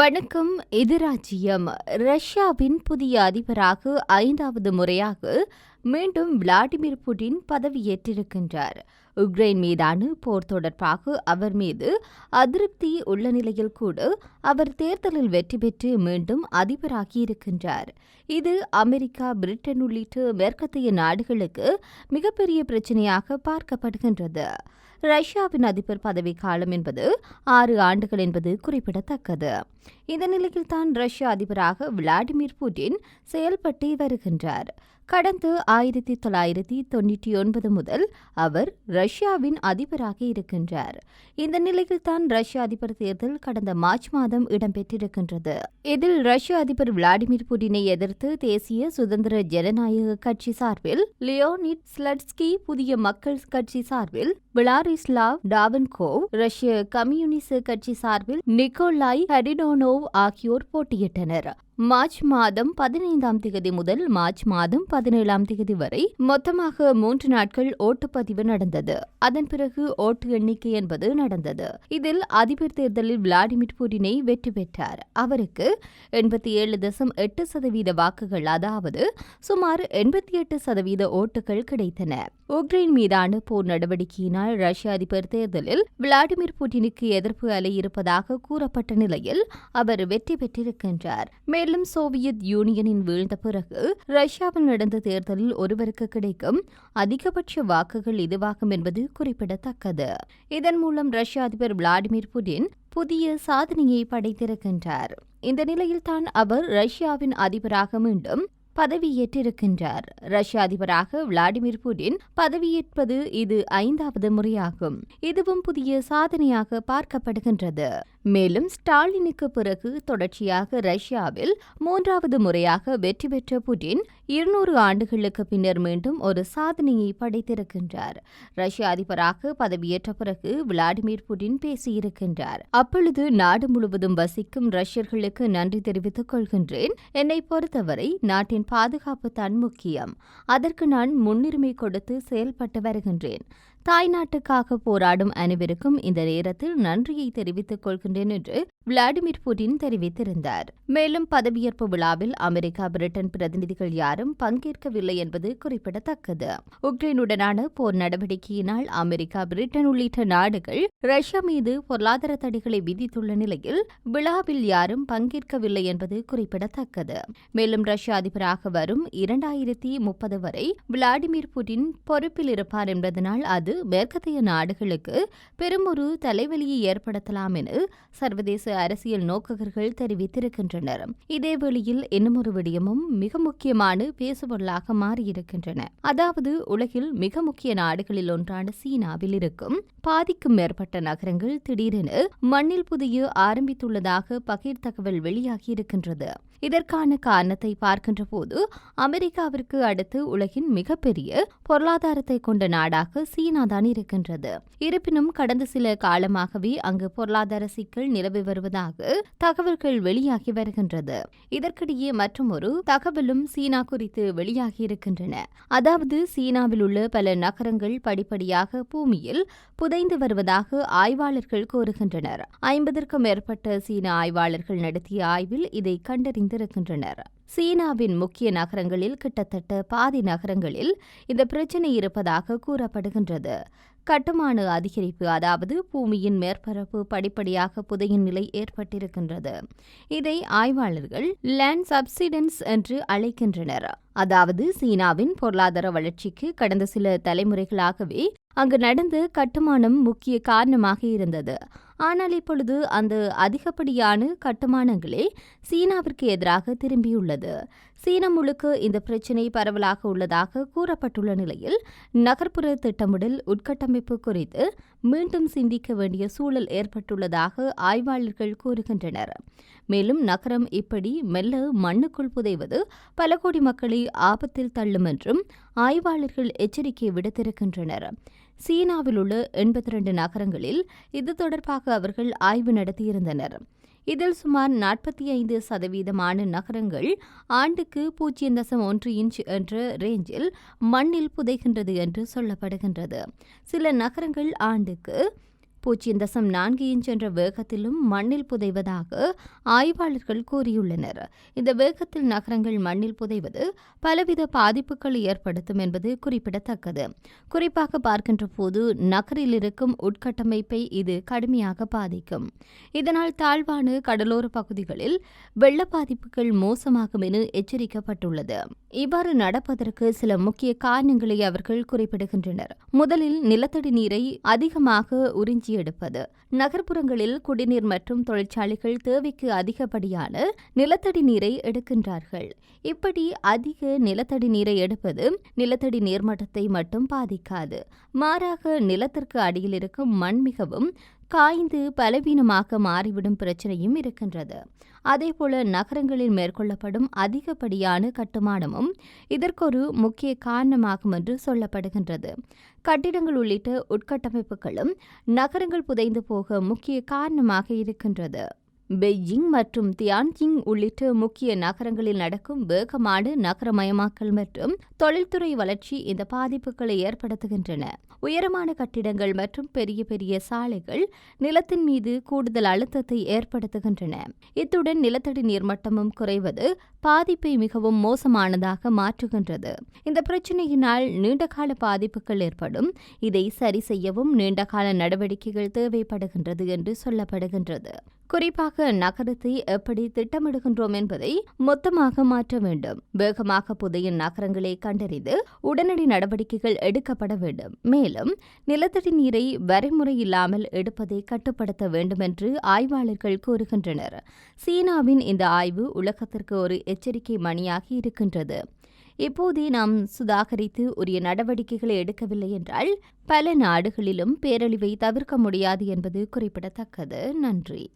வணக்கம். இது ராஜ்யம் ரஷ்யாவின் புதிய அதிபராக ஐந்தாவது முறையாக மீண்டும் விளாடிமிர் புடின் பதவியேற்றிருக்கின்றார் உக்ரைன் மீதான போர் தொடர்பாக அவர் மீது அதிருப்தி உள்ள நிலையில் கூட அவர் தேர்தலில் வெற்றி பெற்று மீண்டும் அதிபராகியிருக்கின்றார் இது அமெரிக்கா பிரிட்டன் உள்ளிட்ட மேற்கத்திய நாடுகளுக்கு மிகப்பெரிய பிரச்சனையாக பார்க்கப்படுகின்றது. ரஷ்யாவின் அதிபர் பதவி காலம் என்பது ஆறு ஆண்டுகள் என்பது குறிப்பிடத்தக்கது. இந்த நிலையில்தான் ரஷ்ய அதிபராக விளாடிமிர் புட்டின் செயல்பட்டு வருகின்றார். கடந்த ஆயிரத்தி தொள்ளாயிரத்தி தொன்னூற்றி ஒன்பது முதல் அவர் ரஷ்யாவின் அதிபராக இருக்கின்றார். இந்த நிலையில் தான் ரஷ்ய அதிபர் தேர்தல் கடந்த மார்ச் மாதம் இடம்பெற்றிருக்கின்றது. இதில் ரஷ்ய அதிபர் விளாடிமிர் புட்டினை எதிர்த்து தேசிய சுதந்திர ஜனநாயக கட்சி சார்பில் லியோனிட் ஸ்லட்ஸ்கி புதிய மக்கள் கட்சி சார்பில் விளாரிஸ்லாவ் டாவன்கோவ் ரஷ்ய கம்யூனிச கட்சி சார்பில் நிக்கோலாய் ஹரிடோனோவ் ஆகியோர் போட்டியிட்டனர். மார்ச் மாதம் பதினைந்தாம் தேதி முதல் மார்ச் மாதம் பதினேழாம் தேதி வரை மொத்தமாக மூன்று நாட்கள் ஓட்டுப்பதிவு நடந்தது. அதன் பிறகு ஓட்டு எண்ணிக்கை என்பது நடந்தது. இதில் அதிபர் தேர்தலில் விளாடிமிர் புடினை வெற்றி பெற்றார். அவருக்கு எண்பத்தி ஏழு தசம் எட்டு சதவீத வாக்குகள் அதாவது சுமார் எண்பத்தி எட்டு சதவீத ஓட்டுகள் கிடைத்தன. உக்ரைன் மீதான போர் நடவடிக்கையினால் ரஷ்ய அதிபர் தேர்தலில் விளாடிமிர் புடினுக்கு எதிர்ப்பு அலை இருப்பதாக கூறப்பட்ட நிலையில் அவர் வெற்றி பெற்றிருக்கின்றார். மேலும் சோவியத் யூனியனின் வீழ்ந்த பிறகு ரஷ்யாவில் நடந்த தேர்தலில் ஒருவருக்கு கிடைக்கும் அதிகபட்ச வாக்குகள் இதுவாகும் என்பது குறிப்பிடத்தக்கது. இதன் மூலம் ரஷ்ய அதிபர் விளாடிமிர் புடின் புதிய சாதனையை படைத்திருக்கின்றார். இந்த நிலையில்தான் அவர் ரஷ்யாவின் அதிபராக மீண்டும் பதவியேற்றிருக்கின்றார். ரஷ்ய அதிபராக விளாடிமிர் புடின் பதவியேற்பது இது ஐந்தாவது முறையாகும். இதுவும் புதிய சாதனையாக பார்க்கப்படுகின்றது. மேலும் ஸ்டாலினுக்கு பிறகு தொடர்ச்சியாக ரஷ்யாவில் மூன்றாவது முறையாக வெற்றி பெற்ற புடின் இருநூறு ஆண்டுகளுக்கு பின்னர் மீண்டும் ஒரு சாதனையை படைத்திருக்கின்றார். ரஷ்ய அதிபராக பதவியேற்ற பிறகு விளாடிமிர் புடின் பேசியிருக்கின்றார். அப்பொழுது நாடு முழுவதும் வசிக்கும் ரஷ்யர்களுக்கு நன்றி தெரிவித்துக் கொள்கின்றேன். என்னை பொறுத்தவரை நாட்டின் பாதுகாப்பு தான் முக்கியம். அதற்கு நான் முன்னுரிமை கொடுத்து செயல்பட்டு வருகின்றேன். தாய் நாட்டுக்காக போராடும் அனைவருக்கும் இந்த நேரத்தில் நன்றியை தெரிவித்துக் கொள்கின்றேன் என்று விளாடிமிர் புட்டின் தெரிவித்திருந்தார். மேலும் பதவியேற்பு விழாவில் அமெரிக்கா பிரிட்டன் பிரதிநிதிகள் யாரும் பங்கேற்கவில்லை என்பது குறிப்பிடத்தக்கது. உக்ரைனுடனான போர் நடவடிக்கையினால் அமெரிக்கா பிரிட்டன் உள்ளிட்ட நாடுகள் ரஷ்யா மீது பொருளாதார தடைகளை விதித்துள்ள நிலையில் விழாவில் யாரும் பங்கேற்கவில்லை என்பது குறிப்பிடத்தக்கது. மேலும் ரஷ்ய அதிபராக வரும் இரண்டாயிரத்தி முப்பது வரை விளாடிமிர் புட்டின் பொறுப்பில் இருப்பார் என்பதனால் அது மேற்கத்திய நாடுகளுக்கு பெரும் ஒரு தலைவலியை ஏற்படுத்தலாம் என சர்வதேச அரசியல் நோக்ககர்கள் தெரிவித்திருக்கின்றனர். இதே இதேவேளையில் இன்னமொரு விடயமும் மிக முக்கியமான பேசுபொருளாக மாறியிருக்கின்றன. அதாவது உலகில் மிக முக்கிய நாடுகளில் ஒன்றான சீனாவில் இருக்கும் பாதிக்கும் மேற்பட்ட நகரங்கள் திடீரென மண்ணில் புதிய ஆரம்பித்துள்ளதாக பகிர் தகவல் வெளியாகியிருக்கின்றது. இதற்கான காரணத்தை பார்க்கின்ற போது அமெரிக்காவிற்கு அடுத்து உலகின் மிகப்பெரிய பொருளாதாரத்தை கொண்ட நாடாக சீனா தான் இருக்கின்றது. இருப்பினும் கடந்த சில காலமாகவே அங்கு பொருளாதார சிக்கல் நிலவி வருவதாக தகவல்கள் வெளியாகி வருகின்றது. இதற்கிடையே மற்றொரு தகவலும் சீனா குறித்து வெளியாகி இருக்கின்றன. அதாவது சீனாவில் உள்ள பல நகரங்கள் படிப்படியாக பூமியில் புதைந்து வருவதாக ஆய்வாளர்கள் கூறுகின்றனர். ஐம்பதற்கும் மேற்பட்ட சீன ஆய்வாளர்கள் நடத்திய ஆய்வில் இதை கண்டறிந்திருக்கின்றனர். சீனாவின் முக்கிய நகரங்களில் கிட்டத்தட்ட பாதி நகரங்களில் இந்த பிரச்சினை இருப்பதாக கூறப்படுகின்றது. கட்டுமான அதிகரிப்பு அதாவது பூமியின் மேற்பரப்பு படிப்படியாக புதையின் நிலை ஏற்பட்டிருக்கின்றது. இதை ஆய்வாளர்கள் லேண்ட் சப்சிடன்ஸ் என்று அழைக்கின்றனர். அதாவது சீனாவின் பொருளாதார வளர்ச்சிக்கு கடந்த சில தலைமுறைகளாகவே அங்கு நடந்த கட்டுமானம் முக்கிய காரணமாக இருந்தது. ஆனால் இப்பொழுது அந்த அதிகப்படியான கட்டுமானங்களே சீனாவிற்கு எதிராக திரும்பியுள்ளது. சீனா முழுக்க இந்த பிரச்சினை பரவலாக உள்ளதாக கூறப்பட்டுள்ள நிலையில் நகர்ப்புற திட்டமிடல் உட்கட்டமைப்பு குறித்து மீண்டும் சிந்திக்க வேண்டிய சூழல் ஏற்பட்டுள்ளதாக ஆய்வாளர்கள் கூறுகின்றனர். மேலும் நகரம் இப்படி மெல்ல மண்ணுக்குள் புதைவது பல கோடி மக்களை ஆபத்தில் தள்ளும் என்றும் ஆய்வாளர்கள் எச்சரிக்கை விடுத்திருக்கின்றனர். சீனாவில் உள்ள எண்பத்தி ரெண்டு நகரங்களில் இது தொடர்பாக அவர்கள் ஆய்வு நடத்தியிருந்தனர். இதில் சுமார் நாற்பத்தி ஐந்து சதவீதமான நகரங்கள் ஆண்டுக்கு பூஜ்ஜியம் தசம் ஒன்று இன்ச் என்ற ரேஞ்சில் மண்ணில் புதைகின்றது என்று சொல்லப்படுகின்றது. சில நகரங்கள் ஆண்டுக்கு பூஜ்ஜியம் தசம் நான்கு இன்ச் என்ற வேகத்திலும் மண்ணில் புதைவதாக ஆய்வாளர்கள் கூறியுள்ளனர். இந்த வேகத்தில் நகரங்கள் மண்ணில் புதைவது பலவித பாதிப்புகளை ஏற்படுத்தும் என்பது குறிப்பிடத்தக்கது. குறிப்பாக பார்க்கின்ற போது நகரில் இருக்கும் உட்கட்டமைப்பை இது கடுமையாக பாதிக்கும். இதனால் தாழ்வான கடலோர பகுதிகளில் வெள்ள பாதிப்புகள் மோசமாகும் என எச்சரிக்கப்பட்டுள்ளது. இவ்வாறு நடப்பதற்கு சில முக்கிய காரணங்களை அவர்கள் குறிப்பிடுகின்றனர். முதலில் நிலத்தடி நீரை அதிகமாக உறிஞ்சி எடுப்பது நகர்ப்புறங்களில் குடிநீர் மற்றும் தொழிற்சாலைகள் தேவைக்கு அதிகப்படியான நிலத்தடி நீரை எடுக்கின்றார்கள். இப்படி அதிக நிலத்தடி நீரை எடுப்பது நிலத்தடி நீர்மட்டத்தை மட்டும் பாதிக்காது. மாறாக நிலத்திற்கு அடியில் இருக்கும் மண் மிகவும் காய்ந்து பலவீனமாக மாறிவிடும் பிரச்சனையும் இருக்கின்றது. அதேபோல நகரங்களில் மேற்கொள்ளப்படும் அதிகப்படியான கட்டுமானமும் இதற்கொரு முக்கிய காரணமாகும் என்று சொல்லப்படுகின்றது. கட்டிடங்கள் உள்ளிட்ட உட்கட்டமைப்புகளும் நகரங்கள் புதைந்து போக முக்கிய காரணமாக இருக்கின்றது. பெய்ஜிங் மற்றும் தியான்ஜிங் உள்ளிட்ட முக்கிய நகரங்களில் நடக்கும் வேகமான நகரமயமாக்கல் மற்றும் தொழில்துறை வளர்ச்சி இந்த பாதிப்புகளை ஏற்படுத்துகின்றன. உயரமான கட்டிடங்கள் மற்றும் பெரிய பெரிய சாலைகள் நிலத்தின் மீது கூடுதல் அழுத்தத்தை ஏற்படுத்துகின்றன. இத்துடன் நிலத்தடி நீர்மட்டமும் குறைவது பாதிப்பை மிகவும் மோசமானதாக மாற்றுகின்றது. இந்த பிரச்சினையினால் நீண்டகால பாதிப்புகள் ஏற்படும். இதை சரி செய்யவும் நீண்டகால நடவடிக்கைகள் தேவைப்படுகின்றது என்று சொல்லப்படுகின்றது. குறிப்பாக நகரத்தை எப்படி திட்டமிடுகின்றோம் என்பதை மொத்தமாக மாற்ற வேண்டும். வேகமாக புதிய நகரங்களை கண்டறிந்து உடனடி நடவடிக்கைகள் எடுக்கப்பட வேண்டும். மேலும் நிலத்தடி நீரை வரைமுறை இல்லாமல் எடுப்பதை கட்டுப்படுத்த வேண்டும் என்று ஆய்வாளர்கள் கூறுகின்றனர். சீனாவின் இந்த ஆய்வு உலகத்திற்கு ஒரு எச்சரிக்கை மணியாகி இருக்கின்றது. இப்போதே நாம் சுதாகரித்து உரிய நடவடிக்கைகளை எடுக்கவில்லை என்றால் பல நாடுகளிலும் பேரழிவை தவிர்க்க முடியாது என்பது குறிப்பிடத்தக்கது. நன்றி.